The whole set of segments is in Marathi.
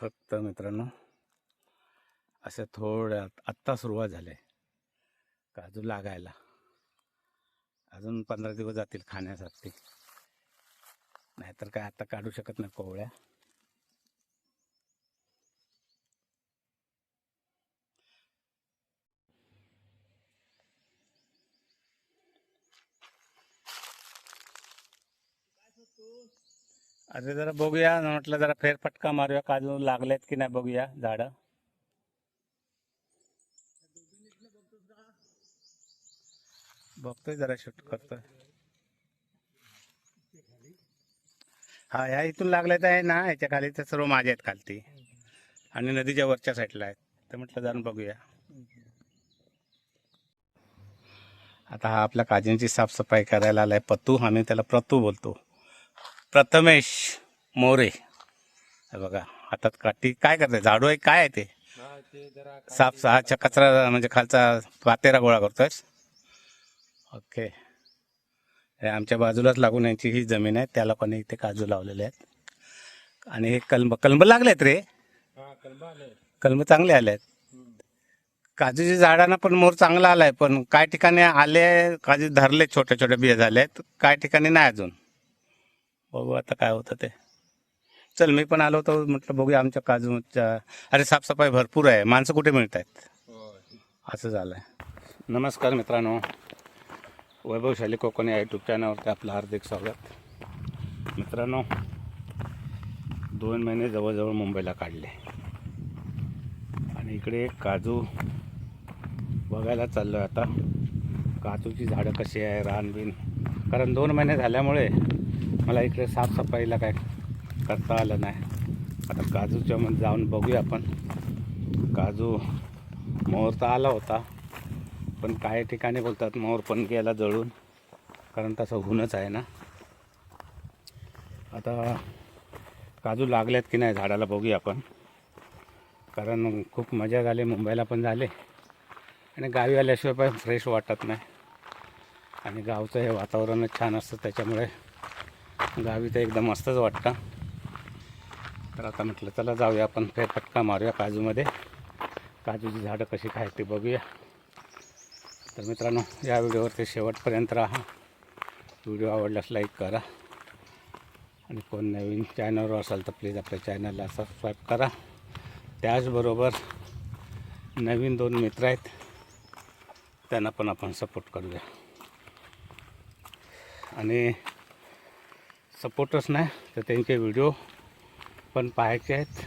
फक्त मित्रांनो असं थोड्या आत्ता सुरुवात झाली आहे. काजू लागायला? अजून पंधरा दिवस जातील खाण्यासाठी. नाहीतर काय आता काढू शकत नाही कोवळ्या. अरे जरा बघूया म्हटलं जरा फेरफटका मारूया काजू लागलेत की नाही बघूया झाडं. बघतोय जरा शूट करतोय. हा ह्या इथून लागल्यात आहे ना ह्याच्या खाली तर सर्व माझ्या आहेत खालती. आणि नदीच्या वरच्या साईडला आहेत. तर म्हटलं जाऊन बघूया. आता हा आपल्या काजींची साफसफाई करायला आलाय पतू आम्ही त्याला प्रतू बोलतो. प्रथमेश मोरे. हे बघा हातात काठी काय करते झाडू आहे काय आहे ते? साफ सहाच्या कचरा म्हणजे खालचा पातेरा गोळा करतोय ओके. हे आमच्या बाजूलाच लागून यांची ही जमीन आहे त्या लोकांनी इथे काजू लावलेले आहेत. आणि हे कलम कलम लागलेत रे. कलम चांगले आले आहेत काजूच्या झाडांना पण मोर चांगला आलाय पण काय ठिकाणी आले काजू धरले छोट्या छोट्या बिया झाल्यात काय ठिकाणी नाही अजून. बघू आता काय होतं ते. चल मी पण आलो होतो म्हटलं बघूया आमच्या काजूच्या. अरे साफसफाई भरपूर आहे. माणसं कुठे मिळत आहेत असं झालंय. नमस्कार मित्रांनो. वैभवशाली कोकण या यूट्यूब चॅनलवरती आपलं हार्दिक स्वागत. मित्रांनो दोन महिने जवळजवळ मुंबईला काढले. आणि इकडे काजू बघायला चाललो आहे आता. काजूची झाडं कशी आहे रानबीन. कारण दोन महिने झाल्यामुळे मला इकडे साफसफाईला काय करता आलं नाही. आता काजूच्या मध्ये जाऊन बघूया आपण. काजू मोहर तर आला होता. पण काही ठिकाणी बोलतात मोहर पण गेला जळून. कारण तसं होऊनच आहे ना. आता काजू लागल्यात की नाही झाडाला बघूया आपण. कारण खूप मजा झाली मुंबईला पण झाले. आणि गावी आल्याशिवाय पण फ्रेश वाटत नाही. आणि गावचं हे वातावरणच छान असतं त्याच्यामुळे गावी तर एकदम मस्तच वाटतं. तर आता म्हटलं चला जाऊया आपण फेरफटका मारूया काजूमध्ये. काजूची झाडं कशी काय ते बघूया. तर मित्रांनो या व्हिडिओवरती शेवटपर्यंत राहा. व्हिडिओ आवडल्यास लाईक करा. आणि कोण नवीन चॅनलवर असाल तर प्लीज आपल्या चॅनलला सबस्क्राईब करा. त्याचबरोबर नवीन दोन मित्र आहेत त्यांना पण आपण सपोर्ट करूया. आणि सपोर्टच नाही तर त्यांचे व्हिडिओ पण पाहायचे आहेत.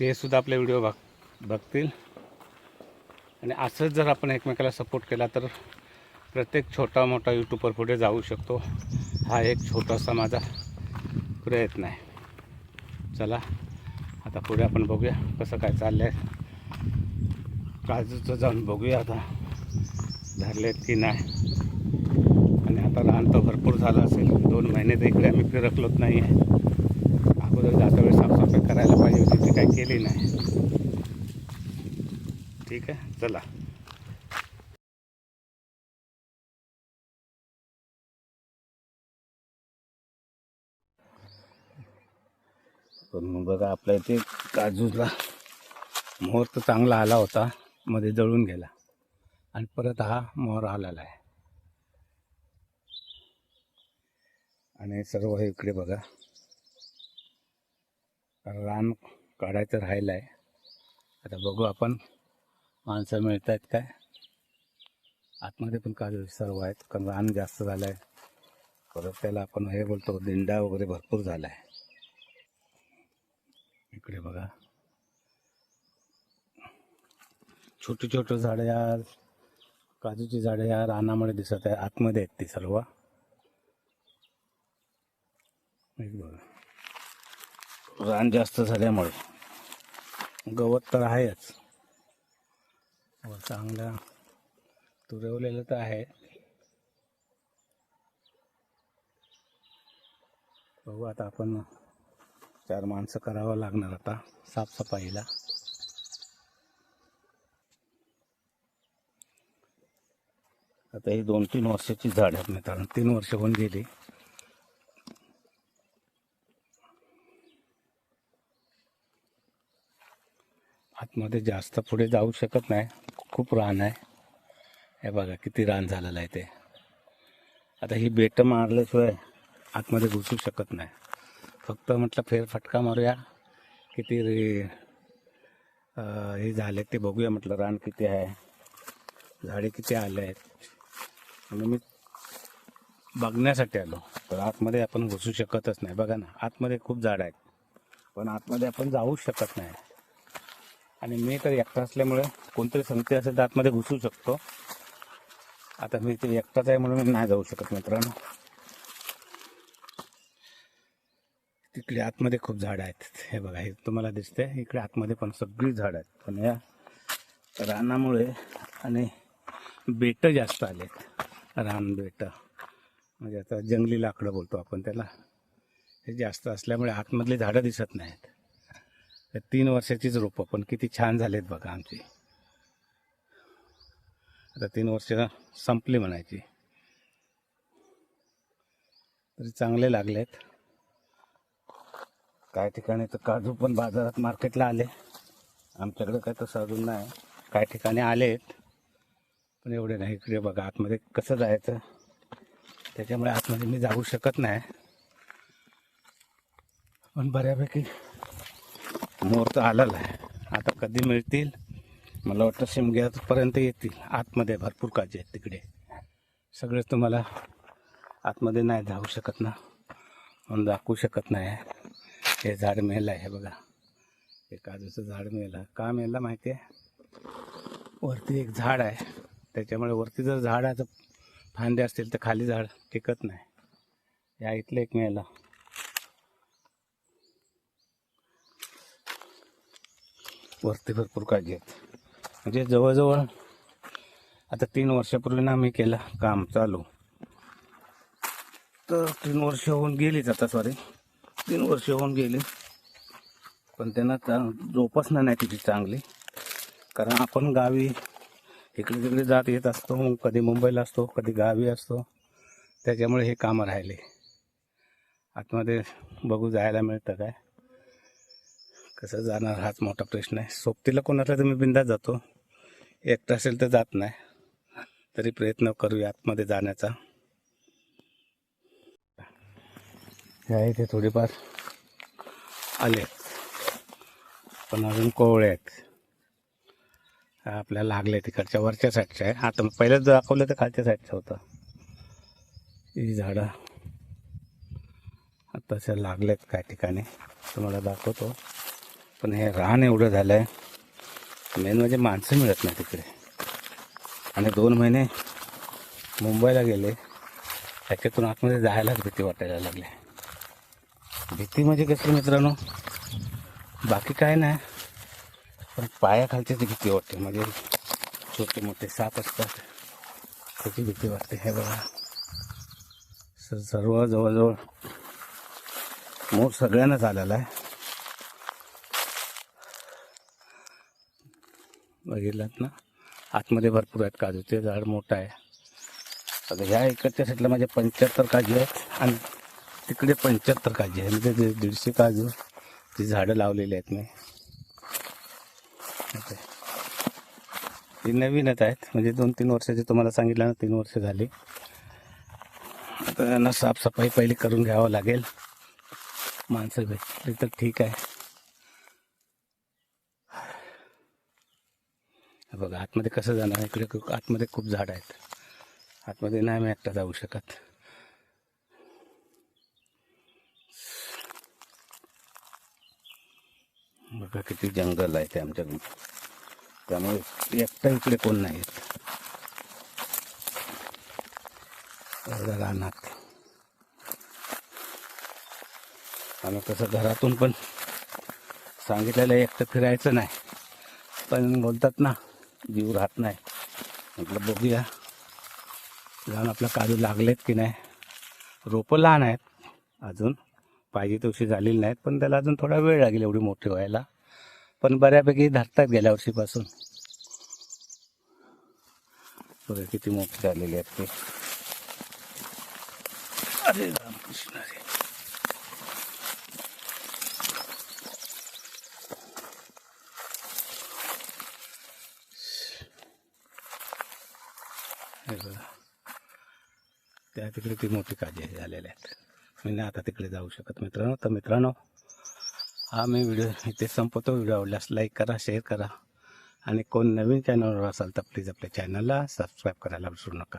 ते सुद्धा आपले व्हिडिओ बघ बघतील. आणि असंच जर आपण एकमेकाला सपोर्ट केला तर प्रत्येक छोटा मोठा यूट्यूबर पुढे जाऊ शकतो. हा एक छोटासा माझा प्रयत्न आहे. चला आता पुढे आपण बघूया कसं काय चाललं आहे काजूचं जाऊन बघूया आता धरलेत की नाही. आता रान तर भरपूर झालं असेल. दोन महिने तर इकडे आम्ही फिरकलोच नाही आहे. अगोदर जाता वेळेस साफसफाई करायला पाहिजे होती ती काही केली नाही. ठीक आहे चला. पण बघा आपल्या इथे काजूला मोहर तर चांगला आला होता मध्ये जळून गेला. आणि परत हा मोहर आलेला आहे. आणि सर्व हे इकडे बघा. रान काढायचं राहिलं आहे आता बघू आपण माणसं मिळत आहेत काय. आतमध्ये पण काजू सर्व आहेत कारण रान जास्त झालं आहे परत त्याला आपण हे बोलतो दिंडा वगैरे भरपूर झाला आहे इकडे बघा. छोटी छोटी झाडं या काजूची झाडं या रानामध्ये दिसत आहे आतमध्ये आहेत ती सर्व. एक बघा. रान जास्त झाल्यामुळे गवत तर आहेच. व तुरवलेलं तर आहे. बघू आता आपण चार माणसं करावं लागणार आता साफसफाईला. आता ही दोन तीन वर्षाची झाड आहेत कारण तीन वर्ष होऊन गेली. आतमध्ये जास्त पुढे जाऊ शकत नाही. खूप रान आहे. हे बघा किती रान झालेलं आहे ते. आता ही बेटं मारल्याशिवाय आतमध्ये घुसू शकत नाही. फक्त म्हटलं फेरफटका मारूया. किती रे हे झाले ते बघूया म्हटलं रान किती आहे. झाडे किती आले आहेत. म्हणून मी बघण्यासाठी आलो. तर आतमध्ये आपण घुसू शकतच नाही. बघा ना आतमध्ये खूप झाड आहेत. पण आतमध्ये आपण जाऊच शकत नाही. आणि मी तर एकटा असल्यामुळे कोणतरी संगती असेल तर आतमध्ये घुसू शकतो. आता मी ते एकटाच आहे म्हणून नाही जाऊ शकत मित्रांनो. तिकडे आतमध्ये खूप झाडं आहेत. हे बघा हे तुम्हाला दिसते इकडे आतमध्ये पण सगळी झाडं आहेत. पण या रानामुळे आणि बेटं जास्त आले रान बेटं. म्हणजे आता जंगली लाकडं बोलतो आपण त्याला. हे जास्त असल्यामुळे आतमधली झाडं दिसत नाहीत. तीन वर्षाचीच रोपं पण किती छान झालेत बघा आमची. आता तीन वर्ष संपली म्हणायची. तरी चांगले लागलेत. काही ठिकाणी तर काजू पण बाजारात मार्केटला आले. आमच्याकडे काय तसं अजून नाही. काही ठिकाणी आलेत पण एवढे नाही. इकडे बघा आतमध्ये कसं जायचं त्याच्यामुळे आतमध्ये मी जाऊ शकत नाही. पण बऱ्यापैकी मोर तर आलेला आहे. आता कधी मिळतील? मला वाटतं शिमग्यापर्यंत येतील. आतमध्ये भरपूर काळजी आहेत तिकडे. सगळेच तुम्हाला आतमध्ये नाही धावू शकत ना. म्हणून दाखवू शकत नाही. हे झाड मेलं आहे बघा. हे काजूचं झाड मेलं. का मेलं माहिती आहे? वरती एक झाड आहे. त्याच्यामुळे वरती जर झाडाचं फांदे असतील तर खाली झाड टिकत नाही. या इथलं एक मेला. वरती भरपूर काळजी आहेत म्हणजे जवळजवळ आता तीन वर्षापूर्वी ना आम्ही केलं काम चालू. तर तीन वर्ष होऊन गेलीच आता सॉरी तीन वर्ष होऊन गेली. पण त्यांना चा- जोपासना नाही तिची चांगली. कारण आपण गावी इकडे तिकडे जात येत असतो कधी मुंबईला असतो कधी गावी असतो. त्याच्यामुळे हे कामं राहिले. आतमध्ये बघू जायला मिळतं काय. कसं जाणार हाच मोठा प्रश्न आहे. सोबतीला कोणाला तर मी बिंदा जातो. एकटा असेल तर जात नाही. तरी प्रयत्न करूया आतमध्ये जाण्याचा. ह्या इथे थोडेफार आले पण अजून कोवळे आहेत. आपल्याला लागले तिकडच्या वरच्या साईडच्या आहे. आता पहिल्याच दाखवलं तर खालच्या साईडचं होतं. ही झाडं आताच्या लागलेत काय ठिकाणी. तुम्हाला दाखवतो. पण हे रान एवढं झालं आहे मेन म्हणजे माणसं मिळत नाही तिकडे. आणि दोन महिने मुंबईला गेले. त्याच्यातून आतमध्ये जायलाच भीती वाटायला लागली. भीती म्हणजे कसली मित्रांनो? बाकी काय नाही. पण पायाखालचीच भीती वाटते. म्हणजे छोटे मोठे साप असतात. त्याची भीती वाटते. हे बघा. सर्व जवळजवळ मोर सगळ्यांनाच आलेला आहे. बघितलात ना? आतमध्ये भरपूर आहेत काजूचे झाड मोठं आहे. आता ह्या इकडच्या साईडला माझे पंच्याहत्तर काजू आहेत आणि तिकडे पंच्याहत्तर काजू आहे म्हणजे दीडशे काजू ती झाडं लावलेली आहेत मी. ती नवीनच आहेत. म्हणजे दोन तीन वर्षाचे तुम्हाला सांगितलं ना तीन वर्ष झाली. आता यांना साफसफाई पहिली करून घ्यावं लागेल. माणसं भेटली तर ठीक आहे. बघा आतमध्ये कसं जाणार इकडे खूप- आतमध्ये खूप झाड आहेत. आतमध्ये नाही मी एकटा जाऊ शकत. बघा किती जंगल आहे ते आमच्याकडून. त्यामुळे एकटा इकडे कोण नाही येत. एवढ्या रानात आम्ही कसं घरातून पण सांगितलेलं एकटं फिरायचं नाही. पण बोलतात ना जीव राहत नाही. म्हटलं बघूया. जाऊन आपलं काजू लागलेत की नाही? रोपं लहान आहेत. अजून पाहिजे तशी झालेली नाहीत पण त्याला अजून थोडा वेळ लागेल एवढी मोठी व्हायला. पण बऱ्यापैकी धरतात गेल्या वर्षीपासून. बघा किती मोठी झालेली आहेत ते. अरे रामकृष्ण हे बघा त्या तिकडे ती मोठी काळजी झालेल्या आहेत. मी नाही आता तिकडे जाऊ शकत मित्रांनो. तर मित्रांनो हा मी व्हिडिओ इथे संपवतो. व्हिडिओ आवडल्यास लाईक करा शेअर करा. आणि कोण नवीन चॅनलवर असाल तर प्लीज आपल्या चॅनलला सबस्क्राईब करायला विसरू नका.